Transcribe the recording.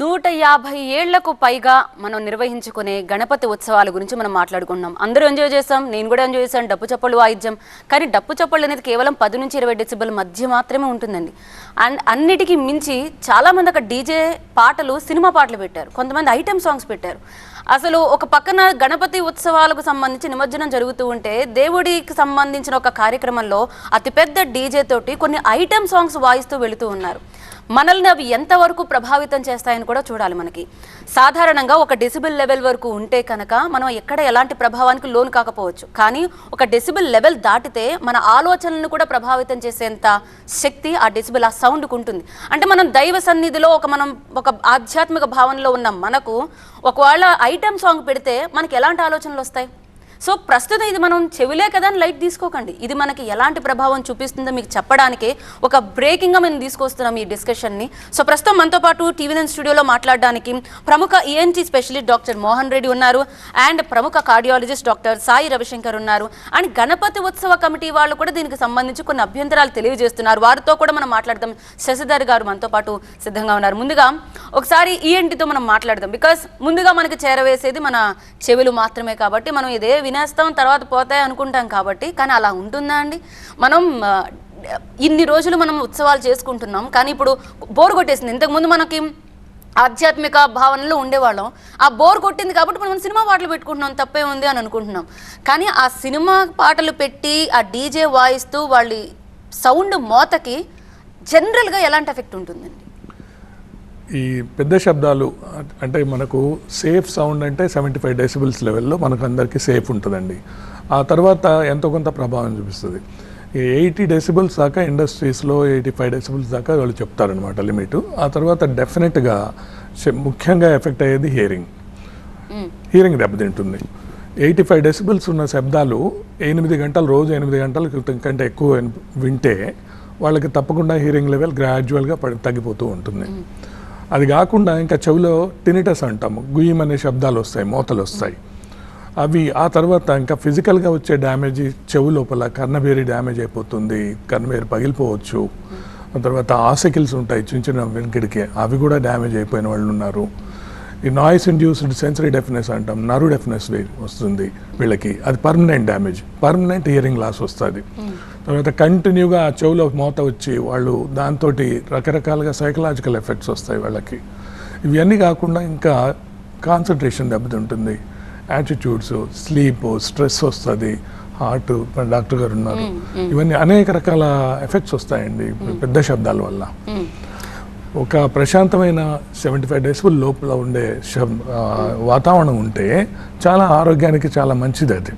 నూట యాభై ఏళ్ళకు పైగా మనం నిర్వహించుకునే గణపతి ఉత్సవాల గురించి మనం మాట్లాడుకున్నాం అందరూ ఎంజాయ్ చేసాం నేను కూడా ఎంజాయ్ చేశాను డప్పు చప్పళ్ళు వాయిద్యం. కానీ డప్పు చప్పళ్ళు అనేది కేవలం పది నుంచి ఇరవై డెసిబల్ మధ్య మాత్రమే ఉంటుందండి. అండ్ అన్నిటికీ మించి చాలామంది అక్కడ డీజే పాటలు సినిమా పాటలు పెట్టారు. కొంతమంది ఐటెం సాంగ్స్ పెట్టారు. అసలు ఒక పక్కన గణపతి ఉత్సవాలకు సంబంధించి నిమజ్జనం జరుగుతూ ఉంటే దేవుడికి సంబంధించిన ఒక కార్యక్రమంలో అతిపెద్ద డీజే తోటి కొన్ని ఐటెం సాంగ్స్ వాయిస్తూ వెళుతూ ఉన్నారు. మనల్ని అవి ఎంతవరకు ప్రభావితం చేస్తాయని కూడా చూడాలి మనకి. సాధారణంగా ఒక డెసిబిల్ లెవెల్ వరకు ఉంటే కనుక మనం ఎక్కడ ఎలాంటి ప్రభావానికి లోన్ కాకపోవచ్చు. కానీ ఒక డెసిబిల్ లెవెల్ దాటితే మన ఆలోచనలను కూడా ప్రభావితం చేసేంత శక్తి ఆ డెసిబిల్ ఆ సౌండ్కు ఉంటుంది. అంటే మనం దైవ సన్నిధిలో ఒక మనం ఒక ఆధ్యాత్మిక భావనలో ఉన్న మనకు ఒకవేళ ఐటమ్ సాంగ్ పెడితే మనకి ఎలాంటి ఆలోచనలు వస్తాయి? సో ప్రస్తుతం ఇది మనం చెవిలే కదా అని లైట్ తీసుకోకండి. ఇది మనకి ఎలాంటి ప్రభావం చూపిస్తుందో మీకు చెప్పడానికి ఒక బ్రేకింగ్గా మేము తీసుకొస్తున్నాం ఈ డిస్కషన్ని. సో ప్రస్తుతం మనతో పాటు టీవీ నైన్ స్టూడియోలో మాట్లాడడానికి ప్రముఖ ENT specialist doctor Mohan Reddy ఉన్నారు. అండ్ ప్రముఖ కార్డియాలజిస్ట్ డాక్టర్ సాయి రవిశంకర్ ఉన్నారు. అండ్ గణపతి ఉత్సవ కమిటీ వాళ్ళు కూడా దీనికి సంబంధించి కొన్ని అభ్యంతరాలు తెలియజేస్తున్నారు. వారితో కూడా మనం మాట్లాడదాం. శశిధర్ గారు మనతో పాటు సిద్ధంగా ఉన్నారు. ముందుగా ఒకసారి ఈఎన్టీతో మనం మాట్లాడదాం. బికాస్ ముందుగా మనకి చేరవేసేది మన చెవులు మాత్రమే కాబట్టి మనం ఇదే తినేస్తాం తర్వాత పోతాయి అనుకుంటాం కాబట్టి కానీ అలా ఉంటుందా అండి? మనం ఇన్ని రోజులు మనం ఉత్సవాలు చేసుకుంటున్నాం కానీ ఇప్పుడు బోర్ కొట్టేసింది. ఇంతకుముందు మనకి ఆధ్యాత్మిక భావనలో ఉండేవాళ్ళం. ఆ బోర్ కొట్టింది కాబట్టి మనం సినిమా పాటలు పెట్టుకుంటున్నాం తప్పే ఉంది అని అనుకుంటున్నాం. కానీ ఆ సినిమా పాటలు పెట్టి ఆ డీజే వాయిస్తూ వాళ్ళ సౌండ్ మోతకి జనరల్గా ఎలాంటి ఎఫెక్ట్ ఉంటుందండి? ఈ పెద్ద శబ్దాలు అంటే మనకు సేఫ్ సౌండ్ అంటే సెవెంటీ ఫైవ్ డెసిబుల్స్ లెవెల్లో మనకు అందరికీ సేఫ్ ఉంటుందండి. ఆ తర్వాత ఎంతో కొంత ప్రభావం చూపిస్తుంది. ఈ ఎయిటీ డెసిబుల్స్ దాకా ఇండస్ట్రీస్లో ఎయిటీ ఫైవ్ డెసిబుల్స్ దాకా వాళ్ళు చెప్తారనమాట లిమిట్ ఆ తర్వాత డెఫినెట్గా ముఖ్యంగా ఎఫెక్ట్ అయ్యేది హియరింగ్ హియరింగ్ దెబ్బతింటుంది. ఎయిటీ ఫైవ్ డెసిబుల్స్ ఉన్న శబ్దాలు ఎనిమిది గంటలు రోజు ఎనిమిది గంటల క్రితం కంటే ఎక్కువ వింటే వాళ్ళకి తప్పకుండా హియరింగ్ లెవెల్ గ్రాడ్యువల్గా పడి తగ్గిపోతూ ఉంటుంది. అది కాకుండా ఇంకా చెవిలో టినిటస్ అంటాము. గుయ్యం అనే శబ్దాలు వస్తాయి మోతలు వస్తాయి. అవి ఆ తర్వాత ఇంకా ఫిజికల్గా వచ్చే డ్యామేజ్ చెవు లోపల కర్ణబేరి డ్యామేజ్ అయిపోతుంది కర్ణబేరి పగిలిపోవచ్చు. ఆ తర్వాత ఆసకిల్స్ ఉంటాయి చిన్న చిన్న వెనుకడికి అవి కూడా డ్యామేజ్ అయిపోయిన వాళ్ళు ఉన్నారు. ఈ నాయిస్ ఇండ్యూస్డ్ సెన్సరీ డెఫినెస్ అంటాం నరు డెఫినెస్ వస్తుంది వీళ్ళకి. అది permanent damage permanent hearing loss వస్తుంది. తర్వాత కంటిన్యూగా ఆ చెవులో మోత వచ్చి వాళ్ళు దాంతో రకరకాలుగా సైకలాజికల్ ఎఫెక్ట్స్ వస్తాయి వాళ్ళకి. ఇవన్నీ కాకుండా ఇంకా కాన్సన్ట్రేషన్ దెబ్బతింటుంది యాటిట్యూడ్స్ స్లీప్ స్ట్రెస్ వస్తుంది హార్ట్ డాక్టర్ గారు ఉన్నారు. ఇవన్నీ అనేక రకాల ఎఫెక్ట్స్ వస్తాయండి పెద్ద శబ్దాల వల్ల. ఒక ప్రశాంతమైన సెవెంటీ ఫైవ్ డేస్ లోపల ఉండే శబ్ వాతావరణం ఉంటే చాలా ఆరోగ్యానికి చాలా మంచిది అది.